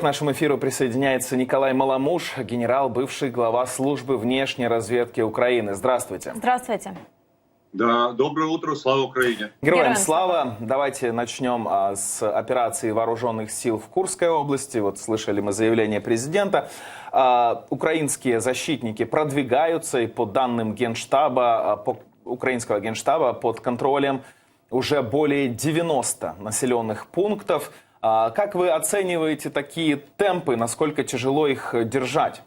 К нашему эфиру присоединяется Николай Маламуш, генерал, бывший глава службы внешней разведки Украины. Здравствуйте. Здравствуйте. Да, доброе утро, слава Украине. Героям Героям слава. Давайте начнем а, с операции вооруженных сил в Курской области. Вот слышали мы заявление президента. А, украинские защитники продвигаются, и по данным Генштаба, а, по украинского Генштаба, под контролем уже более 90 населенных пунктов. А, как вы оцениваете такие темпы? Насколько тяжело их держать?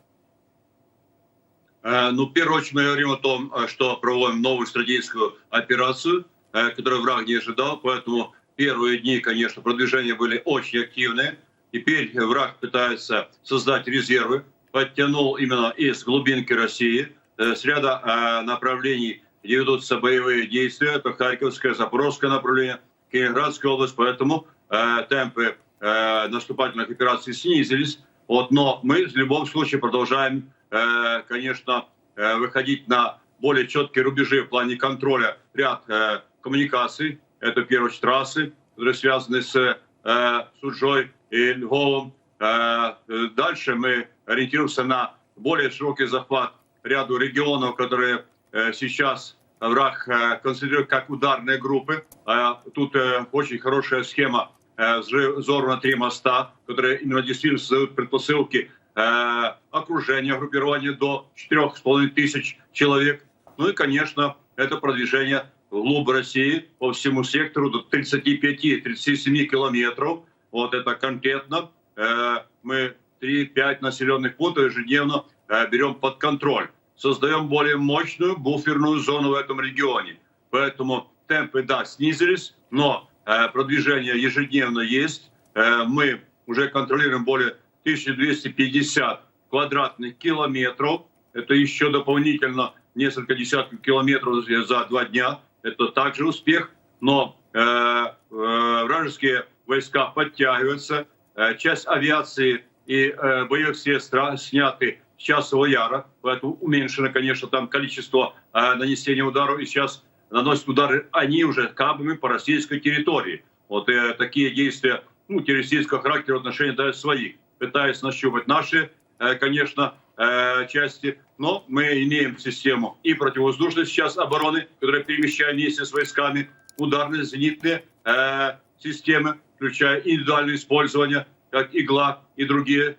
Э, Ну, в первую очередь мы говорим о том, э, что проводим новую стратегическую операцию, э, которую враг не ожидал, поэтому первые дни, конечно, продвижения были очень активные. Теперь враг пытается создать резервы, подтянул именно из глубинки России, с ряда направлений, где ведутся боевые действия, это Харьковское, Запорожское направление, Калининградская область, поэтому э, темпы э, наступательных операций снизились. Вот, но мы в любом случае продолжаем, э, конечно, э, выходить на более четкие рубежи в плане контроля ряд э, коммуникаций. Это, в первую очередь, трассы, которые связаны с э, Суджой и Львовом. Э, дальше мы ориентируемся на более широкий захват ряду регионов, которые сейчас враг э, концентрирует как ударные группы. Э, Тут э, очень хорошая схема э, взорвано три моста, которые именно действительно создают предпосылки э, окружения группирования до 4,5 тысяч человек. Ну и, конечно, это продвижение вглубь России по всему сектору до 35-37 километров. Вот это конкретно. Э, Мы 3-5 населенных пунктов ежедневно э, берем под контроль. Создаем более мощную буферную зону в этом регионе. Поэтому темпы, да, снизились, но э, продвижение ежедневно есть. Э, Мы уже контролируем более 1250 квадратных километров. Это еще дополнительно несколько десятков километров за два дня. Это также успех. Но э, э, вражеские войска подтягиваются. Э, часть авиации и э, боевых средств сняты Часового Яра. Поэтому уменьшено, конечно, там количество э, нанесения ударов. И сейчас наносят удары они уже кабами по российской территории. Вот э, такие действия ну, террористического характера в отношении даже своих. Пытаясь нащупать наши, э, конечно, э, части. Но мы имеем систему и противовоздушной сейчас обороны, которая перемещает вместе с войсками, ударные, зенитные э, системы, включая индивидуальное использование, как игла и другие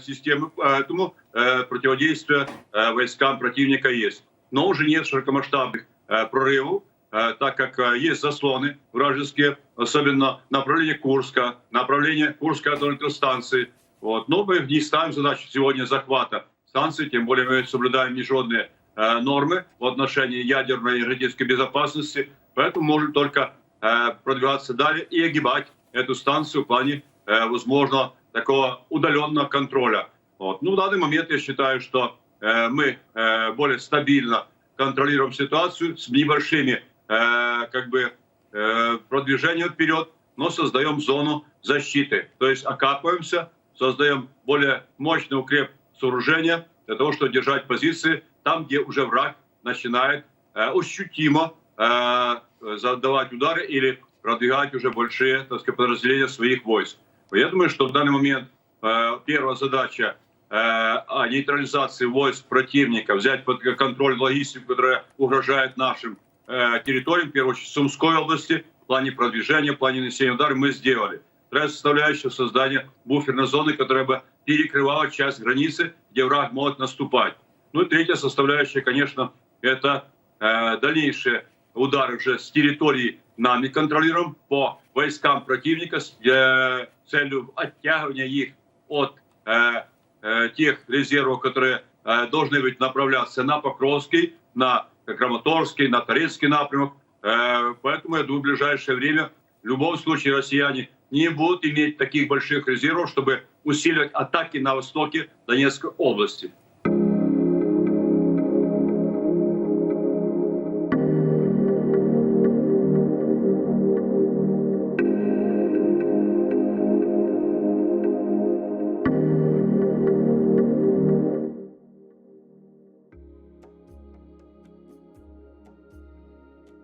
системы. Поэтому э, противодействие э, войскам противника есть. Но уже нет широкомасштабных э, прорывов, э, так как э, есть заслоны вражеские, особенно направление Курска, направление Курской атомной электростанции. Вот. Но мы не ставим задачу сегодня захвата станции, тем более мы соблюдаем международные э, нормы в отношении ядерной и энергетической безопасности, поэтому можем только э, продвигаться далее и огибать эту станцию в плане, э, возможно, такого удаленного контроля. Вот. Ну, в данный момент я считаю, что э, мы э, более стабильно контролируем ситуацию с небольшими э, как бы э, продвижением вперед, но создаем зону защиты. То есть окапываемся, создаем более мощный укреп сооружения для того, чтобы держать позиции там, где уже враг начинает э, ощутимо э, задавать удары или продвигать уже большие так сказать, подразделения своих войск. Я думаю, что в данный момент э, первая задача э, о нейтрализации войск противника, взять под контроль логистику, которая угрожает нашим э, территориям, в первую очередь Сумской области, в плане продвижения, в плане нанесения удара мы сделали. Вторая составляющая создание буферной зоны, которая бы перекрывала часть границы, где враг может наступать. Ну и третья составляющая, конечно, это э, дальнейшие удары уже с территории нами контролируем по войскам противника с э, целью оттягивания их от э, э, тех резервов, которые э, должны быть направляться на Покровский, на Краматорский, на Торецкий напрямок. Э, поэтому, я думаю, в ближайшее время в любом случае россияне не будут иметь таких больших резервов, чтобы усиливать атаки на востоке Донецкой области.